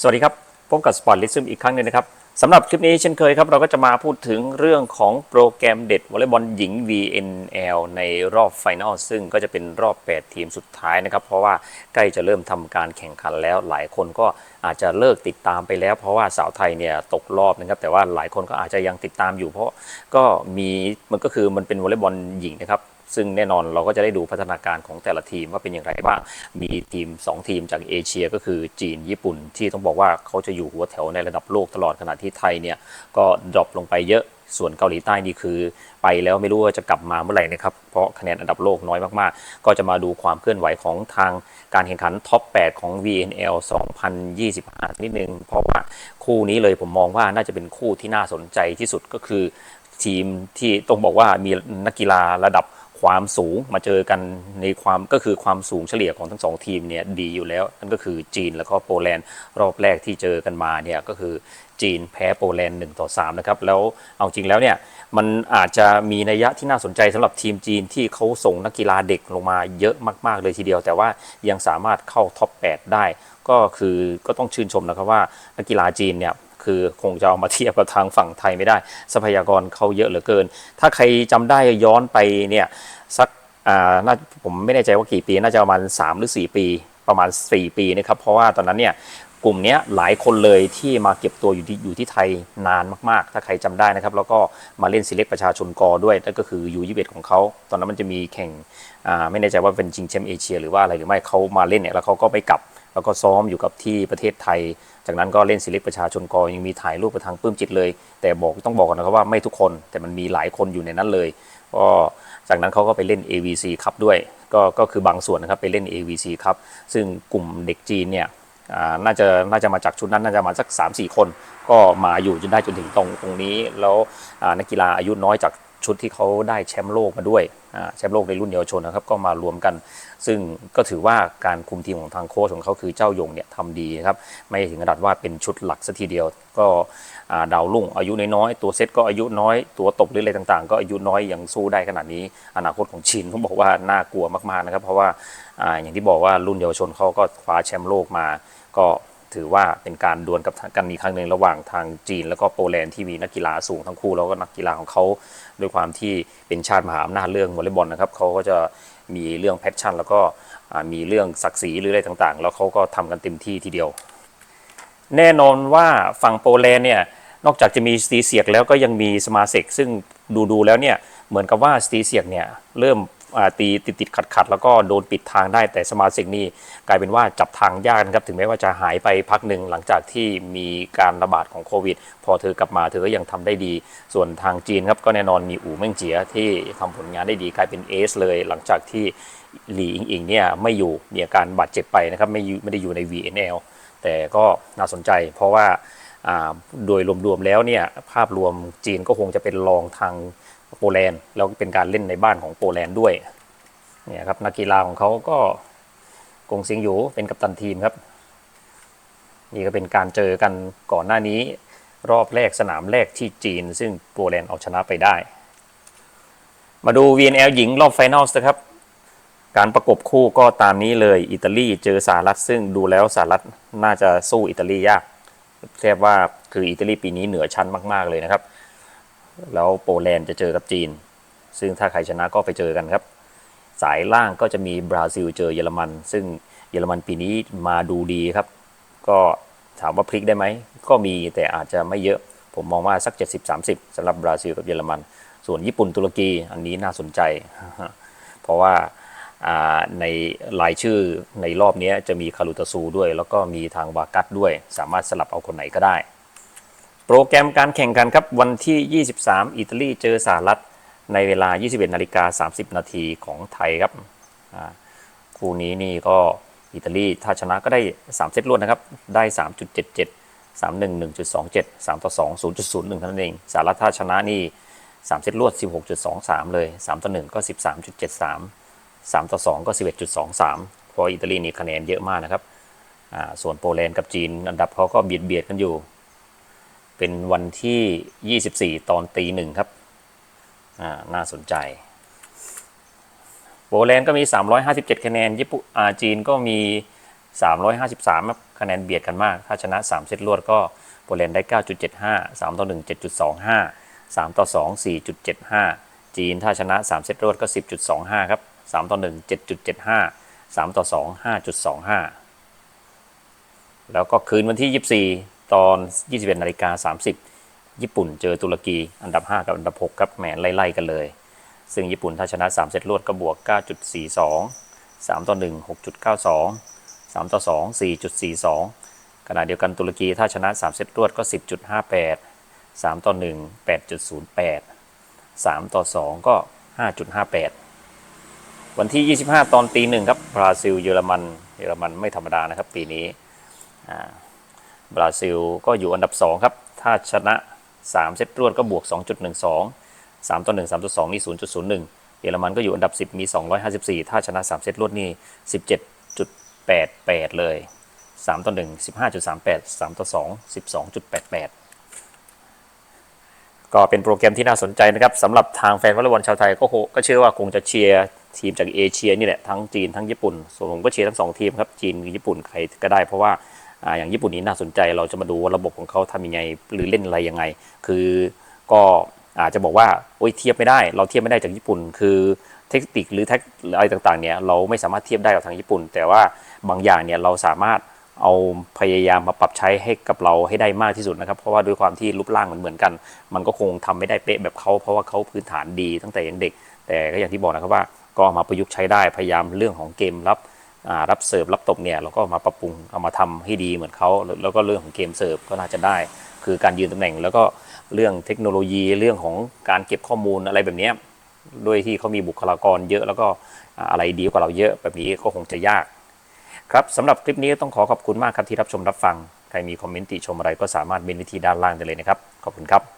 สวัสดีครับ พบกับสปอร์ตลิซึมอีกครั้งหนึ่งนะครับสำหรับคลิปนี้เช่นเคยครับเราก็จะมาพูดถึงเรื่องของโปรแกรมเด็ดวอลเลย์บอลหญิง VNL ในรอบไฟนอลซึ่งก็จะเป็นรอบ 8 ทีมสุดท้ายนะครับ เพราะว่าใกล้จะเริ่มทำการแข่งขันแล้วหลายคนก็อาจจะเลิกติดตามไปแล้ว เพราะว่าสาวไทยเนี่ยตกรอบนะครับ แต่ว่าหลายคนก็อาจจะยังติดตามอยู่ เพราะก็มีมันก็คือมันเป็นวอลเลย์บอลหญิงนะครับ ซึ่งแน่นอนเราก็จะได้ดูพัฒนาการของแต่ละทีมว่าเป็นอย่างไรบ้าง มีทีม 2 ทีมจากเอเชียก็คือจีนญี่ปุ่น ที่ต้องบอกว่าเขาจะอยู่หัวแถวในระดับโลกตลอดขณะที่ไทยเนี่ยก็ดรอปลงไปเยอะส่วนเกาหลีใต้นี่คือไปแล้วไม่รู้ว่าจะกลับมาเมื่อไหร่นะครับ เพราะคะแนนอันดับโลกน้อยมากๆ ก็จะมาดูความเคลื่อนไหวของทางการแข่งขันท็อป 8 ของ VNL 2025 นิดนึง เพราะว่าคู่นี้เลยผมมองว่าน่าจะเป็นคู่ที่น่าสนใจที่สุดก็คือทีมที่ต้องบอกว่ามีนักกีฬาระดับ ความสูงมาเจอกันในความก็คือความสูงเฉลี่ยของทั้งสองทีมเนี่ยดีอยู่แล้ว นั่นก็คือจีนแล้วก็โปแลนด์รอบแรกที่เจอกันมาเนี่ยก็คือจีนแพ้โปแลนด์1ต่อ3นะครับแล้วเอาจริงแล้วเนี่ยมันอาจจะมีนัยยะที่น่าสนใจสำหรับทีมจีนที่เขาส่งนักกีฬาเด็กลงมาเยอะมากๆเลยทีเดียว แต่ว่ายังสามารถเข้าท็อป8ได้ ก็คือก็ต้องชื่นชมนะครับว่านักกีฬาจีนเนี่ย คือคงจะเอามาเทียบกับทางฝั่งไทยไม่ได้ ทรัพยากรเขาเยอะเหลือเกิน ถ้าใครจำได้ย้อนไปเนี่ยสักอ่าน่าผมไม่แน่ใจว่ากี่ปี น่าจะประมาณ 3 หรือ 4 ปี ประมาณ 4 ปีนะครับ เพราะว่าตอนนั้นเนี่ยกลุ่มนี้หลายคนเลยที่มาเก็บตัวอยู่ที่อยู่ที่ไทยนานมากๆ ถ้าใครจำได้นะครับ แล้วก็มาเล่นซีเล็กประชาชนกอด้วยนั่นก็คือยูยี่เของเขา ตอนนั้นมันจะมีแข่งอ่าไม่แน่ใจว่าเป็นชิงแชมป์เอเชียหรือว่าอะไรหรือไม่เขามาเล่นเนี่ยแล้วเขาก็ไม่กลับ แล้วก็ซ้อมอยู่กับที่ประเทศไทย จากนั้นก็เล่นศิลิปประชาชนกอยังมีถ่ายรูปกับทางปื้มจิตเลย แต่บอกต้องบอกกันนะครับว่าไม่ทุกคนแต่มันมีหลายคนอยู่ในนั้นเลยก็จากนั้นเขาก็ไปเล่น AVC ครับด้วยก็ก็คือบางส่วนนะครับไปเล่น AVC ครับซึ่งกลุ่มเด็กจีนเนี่ยอ่าน่าจะน่าจะมาจากชุดนั้นน่าจะมาสัก 3-4 คน ก็มาอยู่จนได้จนถึงตรงตรงนี้ แล้วนักกีฬาอายุน้อยจาก ชุดที่เขาได้แชมป์โลกมาด้วยแชมป์โลกในรุ่นเยาวชนนะครับก็มารวมกัน ซึ่งก็ถือว่าการคุมทีมของทางโค้ชของเขาคือเจ้ายงเนี่ยทำดีครับไม่ถึงขนาดว่าเป็นชุดหลักซะทีเดียว ก็ดาวรุ่งอายุน้อยๆตัวเซตก็อายุน้อย ตัวตบหรืออะไรต่างๆ ก็อายุน้อยยังสู้ได้ขนาดนี้ อนาคตของชินผมบอกว่าน่ากลัวมากๆนะครับ เพราะว่าอ่าอย่างที่บอกว่ารุ่นเยาวชนเขาก็คว้าแชมป์โลกมา ก็ถือว่าเป็นการดวลกับกันอีกครั้งหนึ่งระหว่างทางจีน แล้วก็โปแลนด์ที่มีนักกีฬาสูงทั้งคู่แล้วก็นักกีฬาของเขา ด้วยความที่เป็นชาติมหาอำนาจเรื่องวอลเลย์บอลนะครับเขาก็จะมีเรื่องแพชชั่น แล้วก็มีเรื่องศักดิ์ศรีหรืออะไรต่างๆ แล้วเขาก็ทำกันเต็มที่ทีเดียว แน่นอนว่าฝั่งโปแลนด์เนี่ยนอกจากจะมีสตีเซียกแล้วก็ยังมีสมาเซกซึ่งดูๆแล้วเนี่ยเหมือนกับว่าสตีเซียกเนี่ยเริ่ม ตีติดติดขัดขัดๆแล้วก็โดนปิดทางได้แต่สมาเซกนี่กลายเป็นว่าจับทางยากนะครับ ถึงแม้ว่าจะหายไปพักหนึ่งหลังจากที่มีการระบาดของโควิด พอเธอกลับมาเธอก็ยังทำได้ดี ส่วนทางจีนครับก็แน่นอนมีอู่เม่งเจียที่ทำผลงานได้ดีกลายเป็นเอสเลยหลังจากที่หลีอิงอิงเนี่ยไม่อยู่มีอาการบาดเจ็บไปนะครับไม่ไม่ได้อยู่ใน VNL แต่ก็น่าสนใจเพราะว่าโดยรวมๆแล้วเนี่ยภาพรวมจีนก็คงจะเป็นรองทาง โปแลนด์แล้วเป็นการเล่นในบ้านของโปแลนด์ด้วยเนี่ยครับนักกีฬาของเขาก็กงเซิงอยู่เป็นกัปตันทีมครับ นี่ก็เป็นการเจอกันก่อนหน้านี้ รอบแรกสนามแรกที่จีน ซึ่งโปแลนด์เอาชนะไปได้ มาดู VNL หญิงรอบไฟนอลนะครับ การประกบคู่ก็ตามนี้เลยอิตาลีเจอสหรัฐซึ่งดูแล้วสหรัฐน่าจะสู้อิตาลียากแทบว่าคืออิตาลีปีนี้เหนือชั้นมาก ๆ เลยนะครับ แล้วโปแลนด์จะเจอกับจีน ซึ่งถ้าใครชนะก็ไปเจอกันครับ สายล่างก็จะมีบราซิลเจอเยอรมัน ซึ่งเยอรมันปีนี้มาดูดีครับ ก็ถามว่าพลิกได้ไหม ก็มีแต่อาจจะไม่เยอะ ผมมองว่าสัก 70-30สำหรับบราซิลกับเยอรมัน ส่วนญี่ปุ่นตุรกีอันนี้น่าสนใจ เพราะว่าในรายชื่อในรอบนี้จะมีคารุตาซูด้วย แล้วก็มีทางวากัสด้วย สามารถสลับเอาคนไหนก็ได้ โปรแกรมการแข่งขันครับวันที่ 23 อิตาลีเจอสหรัฐในเวลา 21นาฬิกา30 นาทีของไทยครับคู่นี้นี่ก็อิตาลีถ้าชนะก็ได้ 3 เซตรวดนะครับ ได้ 3.77 3 1 1.27 3ต่อ2 0.01เท่านั้นเองสหรัฐถ้าชนะนี่ 3 เซตรวด 16.23 เลย 3 ต่อ 1 ก็ 13.73 3 ต่อ 2 ก็ 11.23 เพราะอิตาลีนี่คะแนนเยอะมากนะครับส่วนโปแลนด์กับจีนอันดับเขาก็เบียดเบียดกันอยู่ เป็นวันที่ 24 ตอนตีหนึ่งครับ อ่า น่าสนใจ โปแลนด์ก็มี 357 คะแนน ญี่ปุ่นอาจีนก็มี 353ครับคะแนนเบียดกันมาก ถ้าชนะ 3 เซตรวดก็โปแลนด์ได้ 9.75 3 ต่อ 1 7.25 3 ต่อ 2 4.75 จีนถ้าชนะ 3 เซตรวดก็ 10.25 ครับ 3 ต่อ 1 7.75 3 ต่อ 2 5.25 แล้วก็คืนวันที่ 24 ตอน 21นาฬิกา30 ญี่ปุ่นเจอตุรกีอันดับ 5 กับอันดับ 6 ครับแหมไล่ๆกันเลย ซึ่งญี่ปุ่นถ้าชนะ 3 เซตรวดก็บวก 9.42 3 ต่อ 1 6.92 3 ต่อ 2 4.42 ขณะเดียวกันตุรกีถ้าชนะ 3 เซตรวดก็ 10.58 3 ต่อ 1 8.08 3 ต่อ 2 ก็ 5.58 วันที่ 25 ตอนตีหนึ่งครับบราซิลเยอรมัน เยอรมันไม่ธรรมดานะครับปีนี้ บราซิลก็อยู่อันดับ 2 ครับ ถ้าชนะ 3 เซตรวดก็บวก 2.12 3 ต่อ 1 3 ต่อ 2 นี่ 0.01 เยอรมันก็อยู่อันดับ 10 มี 254 ถ้าชนะ 3 เซตรวดนี่ 17.88 เลย 3 ต่อ 1 15.38 3 ต่อ 2 12.88 ก็เป็นโปรแกรมที่น่าสนใจนะครับสำหรับทางแฟนวอลเลย์บอลชาวไทยก็โหก็เชื่อว่าคงจะเชียร์ทีมจากเอเชียนี่แหละทั้งจีนทั้งญี่ปุ่น ส่วนผมก็เชียร์ทั้งสองทีมครับจีนกับญี่ปุ่นใครก็ได้เพราะว่า ออย่างญี่ปุ่นนี้น่าสนใจเราจะมาดูว่าระบบของเขาทำยังไงหรือเล่นอะไรยังไง คือก็อาจจะบอกว่าโอ้ยเทียบไม่ได้ เราเทียบไม่ได้จากญี่ปุ่น คือเทคนิคหรือแท็กอะไรต่างๆเนี่ยเราไม่สามารถเทียบได้กับทางญี่ปุ่น แต่ว่าบางอย่างเนี่ยเราสามารถเอาพยายามมาปรับใช้ให้กับเราให้ได้มากที่สุดนะครับ เพราะว่าด้วยความที่รูปร่างมันเหมือนกัน มันก็คงทำไม่ได้เป๊ะแบบเขาเพราะว่าเขาพื้นฐานดีตั้งแต่ยังเด็ก แต่ก็อย่างที่บอกนะครับว่าก็ามาประยุกต์ใช้ได้พยายามเรื่องของเกมรับ รับเสิร์ฟรับตบเนี่ยเราก็มาปรับปรุงเอามาทำให้ดีเหมือนเขาแล้วก็เรื่องของเกมเสิร์ฟก็น่าจะได้ คือการยืนตำแหน่ง แล้วก็เรื่องเทคโนโลยีเรื่องของการเก็บข้อมูลอะไรแบบนี้ด้วยที่เขามีบุคลากรเยอะแล้วก็อะไรดีกว่าเราเยอะแบบนี้ก็คงจะยาก ครับสำหรับคลิปนี้ต้องขอขอบคุณมากครับที่รับชมรับฟัง ใครมีคอมเมนต์ติชมอะไรก็สามารถเมนว้ที่ด้านล่างได้เลยนะครับ ขอบคุณครับ